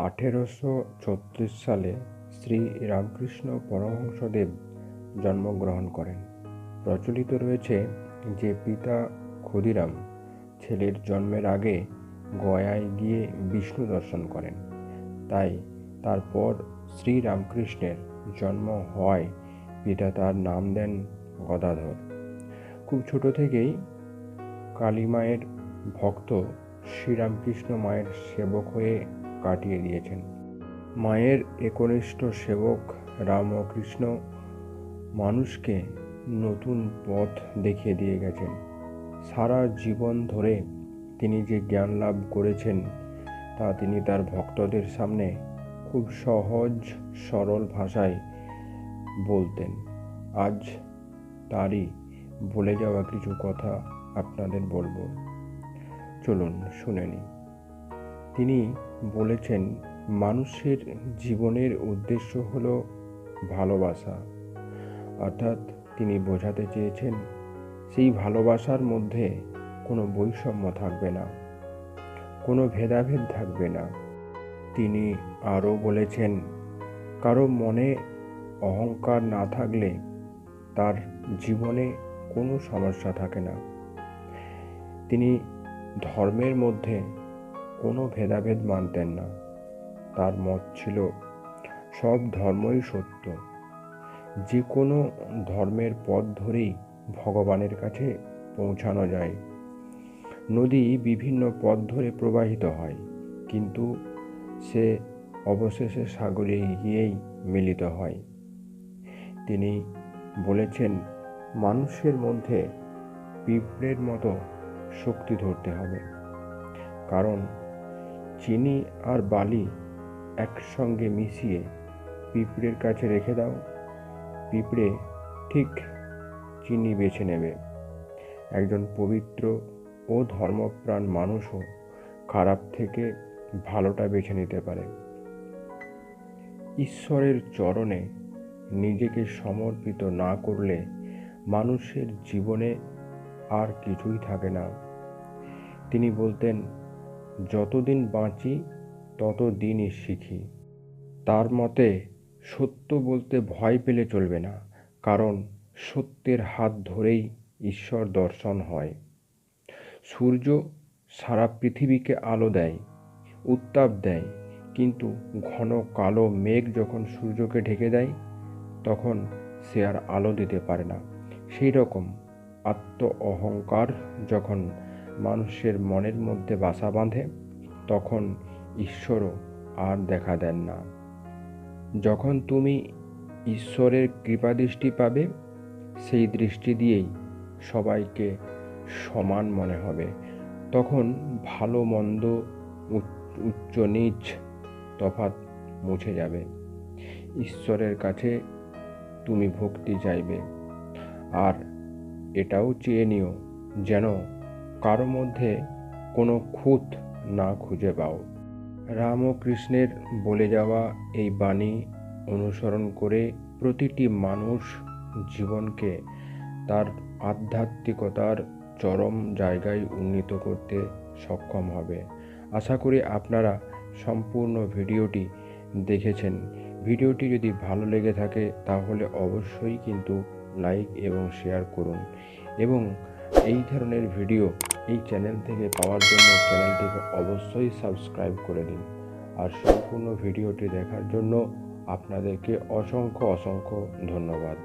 আঠেরোশো ছত্রিশ সালে শ্রী রামকৃষ্ণ পরমহংসদেব জন্মগ্রহণ করেন। প্রচলিত রয়েছে যে পিতা ক্ষুদিরাম ছেলের জন্মের আগে গয়ায় গিয়ে বিষ্ণু দর্শন করেন। তাই তারপর শ্রী রামকৃষ্ণের জন্ম হওয়ায় পিতা তার নাম দেন গদাধর। খুব ছোট থেকেই কালী মায়ের ভক্ত শ্রীরামকৃষ্ণ মায়ের সেবক হয়ে কাটিয়ে দিয়েছেন। মায়ের একনিষ্ঠ সেবক রামকৃষ্ণ মানুষকে নতুন পথ দেখিয়ে দিয়ে গেছেন। সারা জীবন ধরে তিনি যে জ্ঞান লাভ করেছেন, তা তিনি তার ভক্তদের সামনে খুব সহজ, সরল ভাষায় বলতেন। আজ তারই বলে যাওয়া কিছু কথা আপনাদের বলব। চলুন শুনে নিই। তিনি বলেছেন, মানুষের জীবনের উদ্দেশ্য হল ভালোবাসা। অর্থাৎ তিনি বোঝাতে চেয়েছেন, সেই ভালোবাসার মধ্যে কোনো বৈষম্য থাকবে না, কোনো ভেদাভেদ থাকবে না। তিনি আরও বলেছেন, কারও মনে অহংকার না থাকলে তার জীবনে কোনো সমস্যা থাকে না। তিনি ধর্মের মধ্যে কোনো ভেদাভেদ মানতেন না। তার মত ছিল, সব ধর্মই সত্য। যে কোনো ধর্মের পথ ধরেই ভগবানের কাছে পৌঁছানো যায়। নদী বিভিন্ন পথ ধরে প্রবাহিত হয়, কিন্তু সে অবশেষে সাগরে গিয়েই মিলিত হয়। তিনি বলেছেন, মানুষের মধ্যে পিঁপড়ের মতো শক্তি ধরতে হবে। কারণ চিনি আর বালি একসঙ্গে মিশিয়ে পিঁপড়ের কাছে রেখে দাও। পিঁপড়ে ঠিক চিনি বেছে নেবে। একজন পবিত্র ও ধর্মপ্রাণ মানুষও খারাপ থেকে ভালোটা বেছে নিতে পারে। ঈশ্বরের চরণে নিজেকে সমর্পিত না করলে মানুষের জীবনে আর কিছুই থাকে না। তিনি বলতেন যতদিন বাঁচি, ততদিনই শিখি। তার মতে, সত্য বলতে ভয় পেলে চলবে না, কারণ সত্যের হাত ধরেই ঈশ্বর দর্শন হয়। সূর্য সারা পৃথিবীকে আলো দেয়, উত্তাপ দেয়, কিন্তু ঘন কালো মেঘ যখন সূর্যকে ঢেকে দেয়, তখন সে আর আলো দিতে পারে না। সেই রকম আত্ম অহংকার যখন মানুষের মনের মধ্যে বাসা বাঁধে, তখন ঈশ্বরও আর দেখা দেন না। যখন তুমি ঈশ্বরের কৃপাদৃষ্টি পাবে, সেই দৃষ্টি দিয়েই সবাইকে সমান মনে হবে। তখন ভালো, মন্দ, উচ্চ নিচ তফাৎ মুছে যাবে। ঈশ্বরের কাছে তুমি ভক্তি চাইবে। আর এটাও চেয়ে নিও যেন কারও মধ্যে কোনো খুঁত না খুঁজে পাও। রামকৃষ্ণের বলে যাওয়া এই বাণী অনুসরণ করে প্রতিটি মানুষ জীবনকে তার আধ্যাত্মিকতার চরম জায়গায় উন্নীত করতে সক্ষম হবে। আশা করি আপনারা সম্পূর্ণ ভিডিওটি দেখেছেন। ভিডিওটি যদি ভালো লেগে থাকে তাহলে অবশ্যই কিন্তু লাইক এবং শেয়ার করুন এবং এই ধরনের ভিডিও এই চ্যানেল থেকে পাওয়ার জন্য চ্যানেলটিকে অবশ্যই সাবস্ক্রাইব করে দিন। আর সম্পূর্ণ ভিডিওটি দেখার জন্য আপনাদেরকে অসংখ্য অসংখ্য ধন্যবাদ।